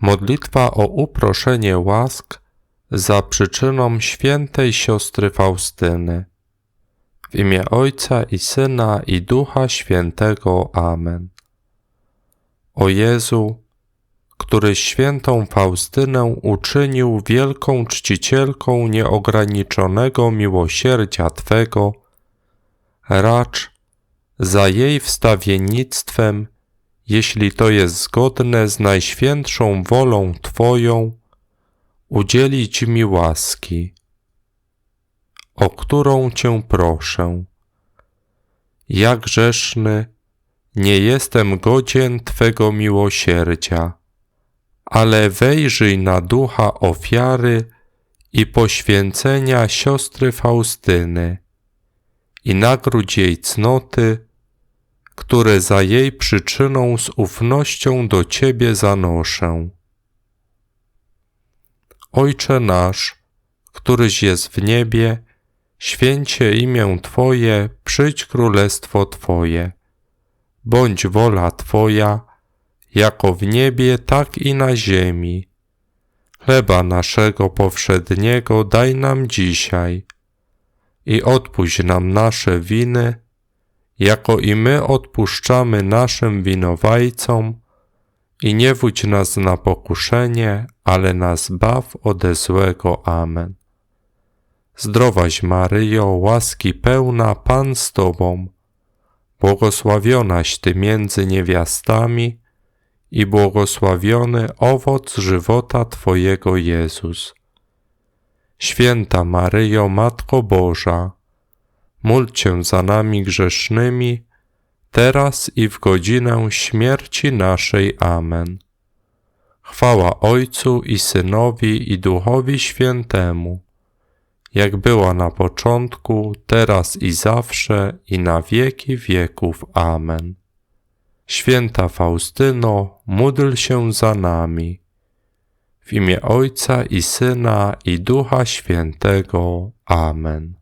Modlitwa o uproszenie łask za przyczyną świętej siostry Faustyny. W imię Ojca i Syna i Ducha Świętego. Amen. O Jezu, który świętą Faustynę uczynił wielką czcicielką nieograniczonego miłosierdzia Twego, racz za jej wstawiennictwem, jeśli to jest zgodne z najświętszą wolą Twoją, udzielić mi łaski, o którą Cię proszę. Jak grzeszny, nie jestem godzien Twego miłosierdzia, ale wejrzyj na ducha ofiary i poświęcenia siostry Faustyny i nagródź jej cnoty, które za jej przyczyną z ufnością do Ciebie zanoszę. Ojcze nasz, któryś jest w niebie, święcie imię Twoje, przyjdź królestwo Twoje. Bądź wola Twoja, jako w niebie, tak i na ziemi. Chleba naszego powszedniego daj nam dzisiaj i odpuść nam nasze winy, jako i my odpuszczamy naszym winowajcom i nie wódź nas na pokuszenie, ale nas baw ode złego. Amen. Zdrowaś Maryjo, łaski pełna, Pan z Tobą, błogosławionaś Ty między niewiastami i błogosławiony owoc żywota Twojego Jezus. Święta Maryjo, Matko Boża, módl Cię za nami grzesznymi, teraz i w godzinę śmierci naszej. Amen. Chwała Ojcu i Synowi i Duchowi Świętemu, jak była na początku, teraz i zawsze, i na wieki wieków. Amen. Święta Faustyno, módl się za nami. W imię Ojca i Syna i Ducha Świętego. Amen.